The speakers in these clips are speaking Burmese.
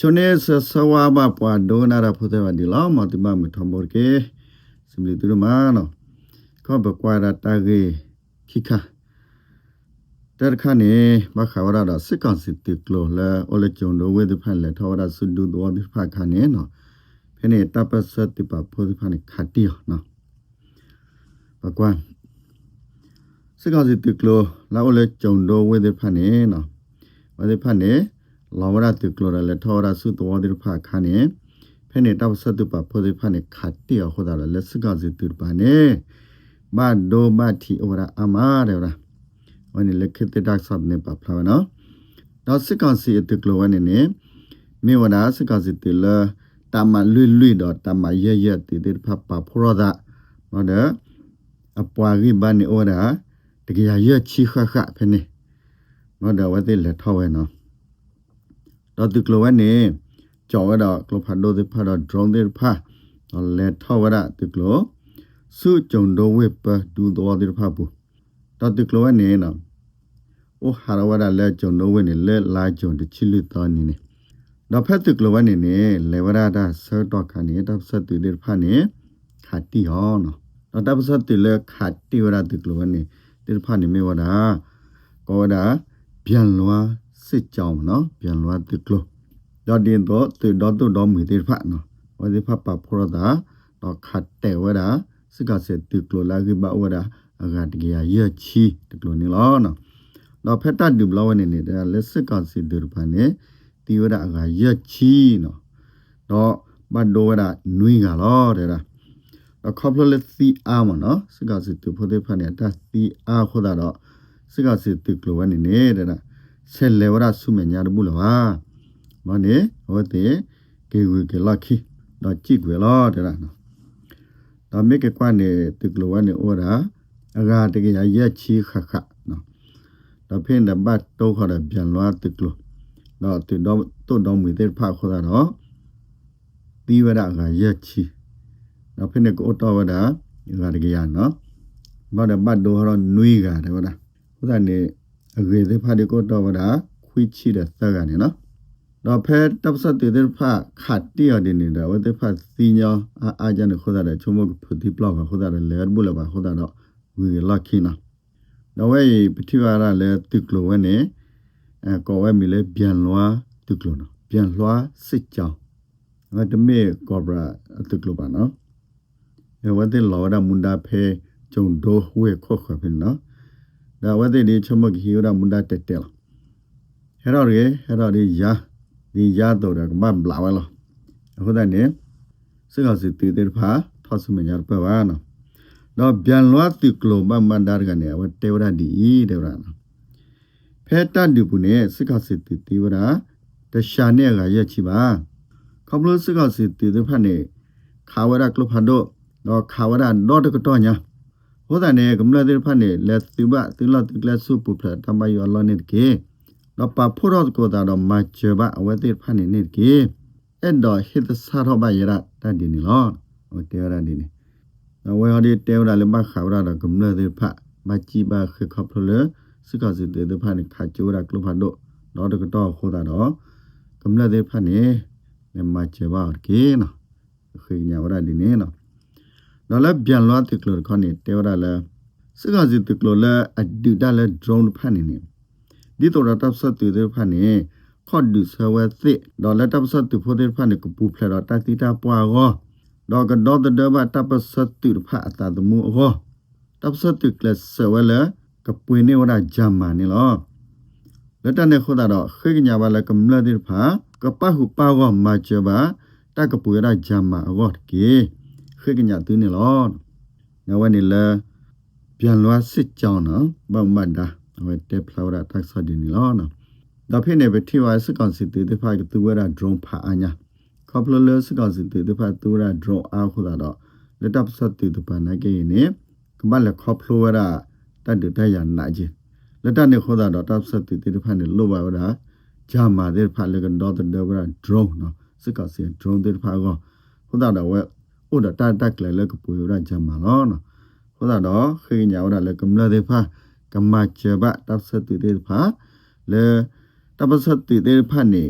ချွန်နေဆဆဝါဘပွားဒိုနာရဖုတဲ့ဝဒီလောမတိမမထမဘောကေစမလီတူမနောခောဘကွာရတာဂေခိခာတရခနေမခဝရတာစစ်ကောင်စစ်တကလောလာအလချုံဒိုဝေဒဖန်လက်ထောရဆုဒူဒိုဒီဖခါနေနော်ဖ ೇನೆ တပစတိပဖိုဒီဖန်ခတ်တီနော် ဘကွာစစ်ကောင်စစ်တကလောလာအလချုံဒိုဝေဒဖန်နေနော်ဝေဒဖန်နေလောဝရတကလောရလက်ထောရဆုဒိုဒီဖခါနေဖ ೇನೆ တပစတိပဖိုဒီဖန်ခတ်တီဟောဒါလက်စစ်ကောင်စစ်တပနေမဒိုမတီအဝရအမာရရဝန်လက်ခတဲ့တက်ဆပ်နေပါဖလာနော်တော့စစ်ကောင်စီအတကလောဝနေနေမေဝနာစစ်ကောင်စီတလတမလွိလွိတော့တမရရတည်တဲ့ဖပါဖရဒနော်တဲ့အပွားကြီးဘာနေဩဒါတကယ်ရချီခခဖနေနော်တော့ဝတ်တဲ့လက်ထောက်ဝဲနော် တော့တကလောဝနေကြော်ရတော့ကလဖတ်လို့တဲ့ဖတ်တော့ drone တဲ့ဖတ်တော့လက်ထောက်ရတာတကလောစုကြုံတော့ဝေပဒူတော်တဲ့ဖတ်ဘူးတော့တကလောနေနော်โอ้หารวดาเลจงโนเวนี่เลลาจงตชิลิตอนี่นี่တော့ဖက်ตึกလောဝနေနေလေဝရတာဆောတော့ခနေတပ်စတူဒီဖာနေခတ်တီဟောနော်တော့တပ်စတူလေခတ်တီဝရตึกလောဝနေဒီဖာနေမေဝတာကောဒါပြန်လွာ စစ်ကြောင်းနော်ပြန်လွှတ်တစ်ကလို့ဒါတင်တော့တေတော့တော့မီတိဖတ်နော်ဝဒီဖတ်ပါဖောတာတော့ခတ်တဲ့ဝဒါစကစက်တစ်ကလို့လာကြပါဝဒါအကတကရရချီတစ်ကလို့နေလောနော်တော့ဖက်တတ်ဒီဘလဝနေနေတဲ့လက်စကစက်ဒီရပါနေတီဝဒါအကရချီနော်တော့ဘတ်တော့ဝဒါနွိကလောတဲ့လားတော့ complex CR မနော်စကစက်သူဖိုးတဲ့ဖတ်နေတာ CR ခေါ်တာတော့စကစက်တစ်ကလို့ဝနေနေတဲ့လား ဆက်လေဝရဆုမညာဘူးလားမနေဟောတဲ့ကေဝေကလခီတော့ကြည့်ွယ်လောတဲ့လားနော်တော့မိကကွာနေတူကလဝနေဩရာအကတကယ်ရက်ချီခခနော်တော့ဖင်းတဲ့ဘတ်တော့ခေါ်တဲ့ပြန်လွားတူကလတော့တူတော့တုတ်တော့မီတဲ့ဖခေါ်တာတော့တီးဝရကရက်ချီတော့ဖင်းတဲ့ကိုတော့ဝဒငါတကရနော်ဘာတဲ့ဘတ်တော့ဟောနွေးကတဲ့ဝဒဟိုတဲ့နေအ ဂေတဲ့ဖတဲ့ကိုတော့ဝဒခွိချီတဲ့သက်ကနေနော်တော့ဖဲတပ်စတဲ့တဲ့ဖခတ်တီရတဲ့နေတာဝတဲ့ဖစီညာအာအာကြတဲ့ခေါ်တဲ့ချုံမဖတိပလောက်ကခေါ်တဲ့လေဘူးလပါခေါ်တဲ့တော့ဝီလာခိနာတော့ဝဲပတိဝရလဲတုကလဝဲနေအဲကောဝဲမီလဲပြန်လွားတုကလနော်ပြန်လွားစစ်ကြောင်းငါတမေကောဘရာတုကလပါနော်အဲဝဲတဲ့လော်ဒါမွန်ဒါဖဲဂျုံဒိုဝဲခော့ခော့ဖင်နော် ဒါဝဲတဲ့ဒီချမကဟီရမွန်ဒါတက်တယ်ဟဲ့တော့ရေဟဲ့တော့ဒီယာဒီယာတော့ကမဘလာဝဲလောအခုတည်းနေစကောစီတီတဲ့ဖာထောက်စမညာပပါနော်တော့ပြန်လွားတိကလိုမမန္ဒါကနေဝတေဝရဒီတေဝရနော်ဖဲတတ်ဒီပုနေစကစစ်တီတေဝရတရှာနေကရက်ချီပါခမလို့စကစစ်တီတေဖတ်နေခါဝရကလဖတ်တော့တော့ခါဝရတော့တကတော့ညာ ဟောတဲ့နေကမလတေဖတ်နေလက်သူဘတိလတိကလဆုပုဖတမယောလောနေကေတော့ပဖို့တော့ကိုတာတော့မချဘအဝတိဖတ်နေနေကေအဲ့တော့ဟစ်သစာတော့ဘရတတ်ဒီနီလောဟိုတေဝရဒီနီဝဲဟဒီတဲဝရလမခါဝရကမ္လဒေဖမချီဘာခခဖလစကစီတေဖနိခါချိုရကလဖဒိုတော့တကတော့ခိုးတာတော့ကမ္လဒေဖနိနမချဘာကေနော်ခိညာဝရဒီနေနော် တော့လည်းပြန်လွားတကလခနိတဲဝရလဲစကစီတကလလဲအဒူဒါလဲ drone ဖနိနေဒီတော့တပ်စတူတေဖနိခေါ်ဒူဆဝဲသိတော့လက်တပ်စတူဖို့တေဖနိကပူဖလတော့တတိတာပွားရောတော့ကတော့တဲ့ဘတပ်ပစတုဖာတာတမှုဟောတပ်စတုကလဆဝဲလကပွေနေဝရဂျမ်မာနေလောလက်တနဲ့ခေါ်တာတော့ခေကညာပါလကမလတိဖာကပဟုပါဝမချဘာတကပွေရဂျမ်မာဟောကေ ခေကညာသူနေလောနဝနေလပြန်လွားစစ်ကြောင်းနော်ဘောက်မတ်တာဝဲတက်ဖလာဝရတက်ဆဒီနေလောနော်ဒါဖြစ်နေပဲထိဝါစကောင်စစ်တေတဖာကသူဝရဒရုန်းဖာအညာခေါပလလစကစတေတဖတ်တူရာဒရောအားခုတာတော့လက်တပ်စတ်တေတပနာကေနေကမလခေါပလဝရတတ်တရနာကြီးလက်တနေခေါ်တာတော့တပ်စတ်တေတဖတ်နေလောပါဝရဂျာမာတဲ့ဖတ်လေကတော့တဲ့ဝရဒရောနော်စကစီဒရောတဲ့ဖတ်ကောခုတာတော့ဝဲ ဥဒတတက်လေလကပူရဂျာမာလောနော်ခုတာတော့ခေညာဝရလေကမလတဲ့ဖတ်ကမချဘတပ်စတ်တေတဖတ်လေတပ်စတ်တေတဖတ်နေ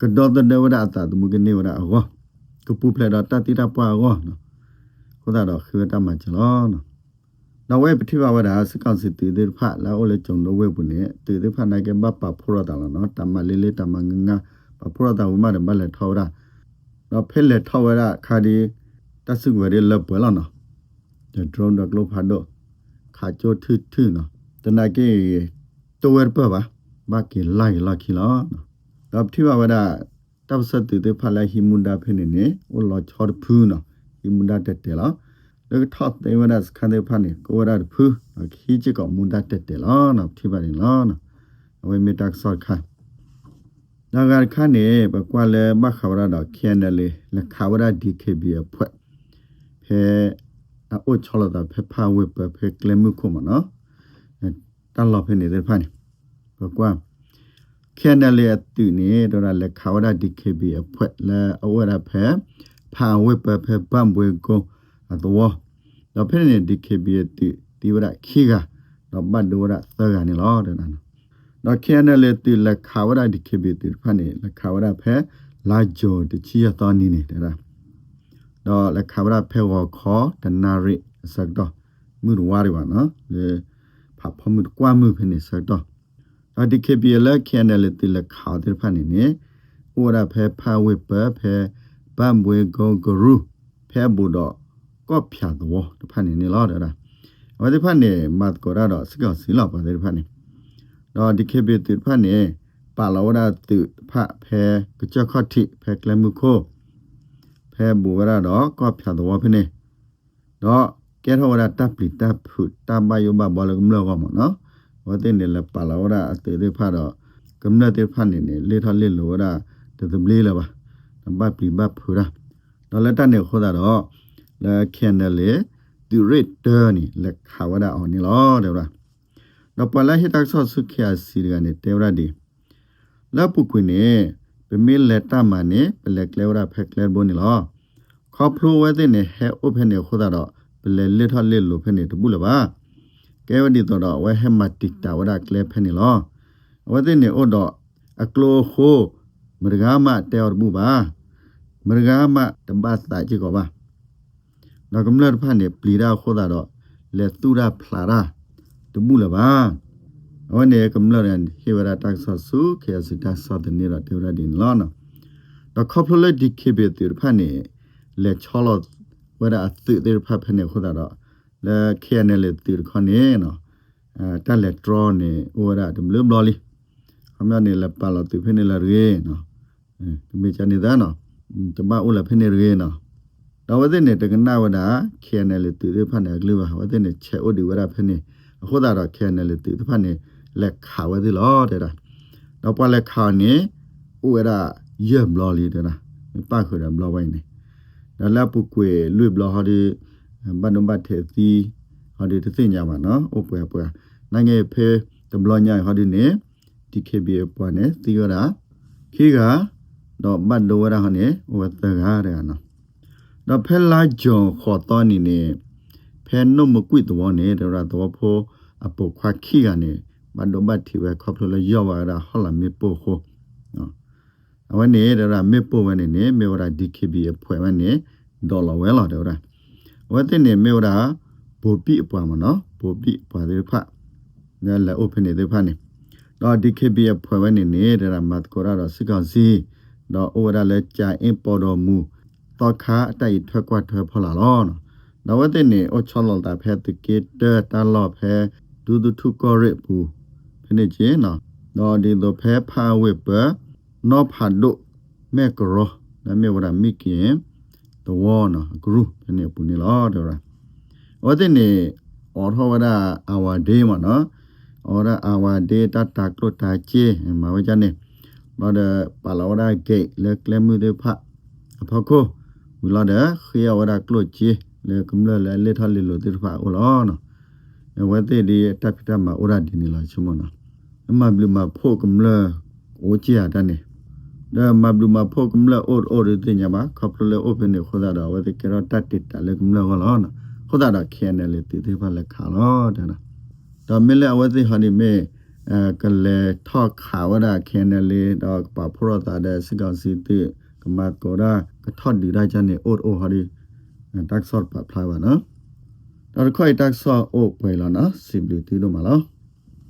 ကတော့တဲ့ဝဒအတာတမှုကနေဝဒအောကပူဖလက်တော့တတိတပွားအောနော်ခုဒါတော့ခေတမချလောနော်နောက်ဝဲပတိပါဝဒစကောက်စစ်တေတဲ့ဖလာအိုလေကြုံတော့ဝဲပုနေတေတဲ့ဖနိုင်ကဘပဖရတာလားနော်တမလေးလေးတမငငပဖရတာဝမတဲ့မလက်ထောတာတော့ဖက်လက်ထောရခါဒီ တဆုဝရဲလပွဲလောနော်တဲ့ drone တော့ globe ဖတ်တော့ခါချိုထွထွနော်တနာကေတိုဝဲပပါဘာကေလိုက်လာခီလောနော်တော့ပတိပါဝဒတပ်စတ်တေတဲ့ဖလာဟီမွန်ဒါဖိနေနေဟိုလောချောဖူးနော်ဟီမွန်ဒါတက်တယ်လားလောကထော့တေဝဒစခန်တဲ့ဖာနေကိုဝရဖူးခီချီကမွန်ဒါတက်တယ်လားနော်ထိပါနေလားနော်အဝေမီတက်ဆော့ခါနာဂရခါနေပကွာလေမခဝရတော့ခင်းတယ်လေလက်ခဝရ DKB ဖွဲ့ ဖဲအိုချောလတာဖဲဖာဝေပဖဲကလမှုခုမနော်တန်လောဖဲနေတဲ့ဖာနေပကွာခဲနလေတူနေတော့လက်ခဝရ DKB အဖွဲ့လဲအဝရဖဲဖာဝေပဖဲပမ်ဘွေကိုအတော်တော့ဖဲနေ DKB တူဒီဝရခိကတော့ဘတ်ဒဝရသကနေလောတဲ့နော်တော့ခဲနလေတူလက်ခဝရ DKB တူဖာနေလက်ခဝရဖဲလာဂျိုတချီရတော်နီနေတဲ့ တော့လက်ခဝရဖဲဝခေါ်တနာရိစက်တော့မှုရဝရပါနော်လေဖဖမှုကွာမှုဖဲနေစက်တော့တော့ဒီကေပီလခဲနလေတူလက်ခါတဲ့ဖာနေနေဝရဖဲဖာဝေပဖဲဘမ်ဘွေဂုံဂရုဖဲဘူတော့ကော့ဖြာတော့တဖာနေနေလောတဲ့ဝဒီဖာနေမတ်ကောရတော့စကောစီလောက်ပါတယ်ဖာနေတော့ဒီကေပီတူဖာနေပါလောဒတူဖဖဲကကြခတ်တိဖဲကလမှုခို ဖဲဘူဝရတော့ကော့ဖြာတော့ဖနေတော့ကဲထောရတပ်ပလီတပ်ဖုတဘယောဘဘောလကမလောကမနော်ဝတဲ့နေလပါလောဒအတေတေဖာတော့ကမ္နတေဖာနေနေလေထလေလောဒတသမလေးလာပါဘတ်ပလီဘတ်ဖူရာတော့လက်တနေခေါ်တာတော့လဲခဲနလေဒီရစ်တာနီလက်ခါဝဒအောင်နီလောတဲ့ဗျာတော့ပလာဟိတက်ဆော့ဆုခရစီကနေတေဝရဒီလပုကွနေ ပမီလက်တမနေပလက်ကလေဝရဖက်ကလေဘုန်နီလောခေါပလိုဝဲတဲ့နေဟဲအိုဖက်နေခေါ်တာတော့ပလေလက်ထလက်လိုဖက်နေတဘူးလပါကဲဝဒီတော့ဝဲဟမတိတာဝရကလေဖက်နေလောဝဲတဲ့နေအိုတော့အကလိုခိုမရဂါမတဲော်ဘူးပါမရဂါမတဘတ်တာကြည့်ကောပါနော်ကမ္လတ်ဖာနေပလီရာခေါ်တာတော့လက်သူရာဖလာရာတဘူးလပါ အဝနေကမ္လတ်ရန်ဟေဝရာတက်ဆဆူခေစတာဆတ်နေရတေရဒင်လာနော်တော့ခေါပလက်ဒီခေဘေတူဖာနေလက်ချောလဝရအသတေဖာဖနေခေါ်တာတော့လက်ခေနေလက်တူခနေနော်အဲတက်လက်ဒရောနေဝရဒမလဘလလီခမနေလက်ပါလတူဖနေလာရေနော်အဲဒီမေချနေတာနော်တမဦးလာဖနေရေနော်တော့ဝတဲ့နေတကနာဝဒခဲနယ်လေတူဖတ်နေကလေးဝတဲ့နေချေအိုဒီဝရဖနေအခုဒါတော့ခဲနယ်လေတူဖတ်နေ လက်ခါဝတဲ့လောတဲ့တာတော့ပွားလက်ခါနေဥဝရရဲဘလော်လီတဲ့တာပတ်ခွေဘလော်ဝိုင်းနေဒါလက်ပုကွေလွေဘလော်ဟာဒီဘန်နဘတ်သေးစီဟာဒီတသိညာပါနော်ဥပွဲပွဲနိုင်ငံဖေတဘလော်ညာဟာဒီနေ DKB ပွားနေသီရတာခေကတော့ဘတ်လိုရဟနေဝတ်တကားရနော်တော့ဖဲလာဂျွန်ခေါ်တော်နေနေဖဲနုမကွိတော်နေတော့တော့ဖိုးအပုခွာခိကနေ ဘတ်ဒဘတ်တီဝဲခေါပလိုရောဝါရဟလာမေပိုခိုနော်အဝနေတော့မေပိုဝနေနေမေဝရာ DKB ဖွဲ့ဝနေဒေါ်လာဝဲလာတော့ဝတ်တဲ့နေမေဝရာဘူပိအပွားမနော်ဘူပိပွားတဲ့ဖတ်နဲလဲ open နေတဲ့ဖတ်နေတော့ DKB ဖွဲ့ဝနေနေတဲ့မတ်ကိုရတော့စကောစီတော့ဩဝရလဲကြာအင်ပေါ်တော်မူတော့ခါအတိုက်ထွက်ကွက်ထွက်ဖလာလောနော်တော့ဝတ်တဲ့နေအချောလောတာဖဲတကေတတာလောဖဲဒူဒူထုကောရဘူးဖ နေချင်းနော်တော့ဒီတော့ဖဲဖာဝေပနောဖာဒုမေကရောနမေဝရမိကင်တော့ဝနော်ဂရုဖနေပူနေလောတော့ဝတ်တဲ့နေအော်ထောဝရအာဝဒေးမနော်အော်ရအာဝဒေးတတကလုတာချေမဝကြနေတော့တဲ့ပါလာဝဒဂိတ်လေကလမှုတွေဖအဖခိုမူလာတဲ့ခရဝဒကလုချေလေကမ္လလေလေထလေလို့တိဖာဦးလောနော်ဝဲတဲ့ဒီတပ်ပတမှာဥရဒီနေလာချုံမနော် အမဘလူမဖို့ကမ္လအိုချီရတနေဒါမဘလူမဖို့ကမ္လအိုအိုရတဲ့ညမှာခပ်လေအိုပနေခေါ်တာတော့ဝဲတဲ့ကရတတ်တတလေကမ္လဟောလောနော်ခေါ်တာတော့ခဲနေလေတိတိဖာလေခါလောတဲ့နော်ဒါမလဲဝဲတဲ့ဟာနေမဲအဲကလေထောက်ခါဝဒခဲနလေတော့ပဖရတာတဲ့စကောစီတီကမတ်ကောရာကထော့ဒီရာချန်နေအိုအိုဟာရီတက်ဆော့ပဖလာပါနော်တော့ခွိုက်တက်ဆော့အိုပွေလာနော်စီဘလီတီလို့မလား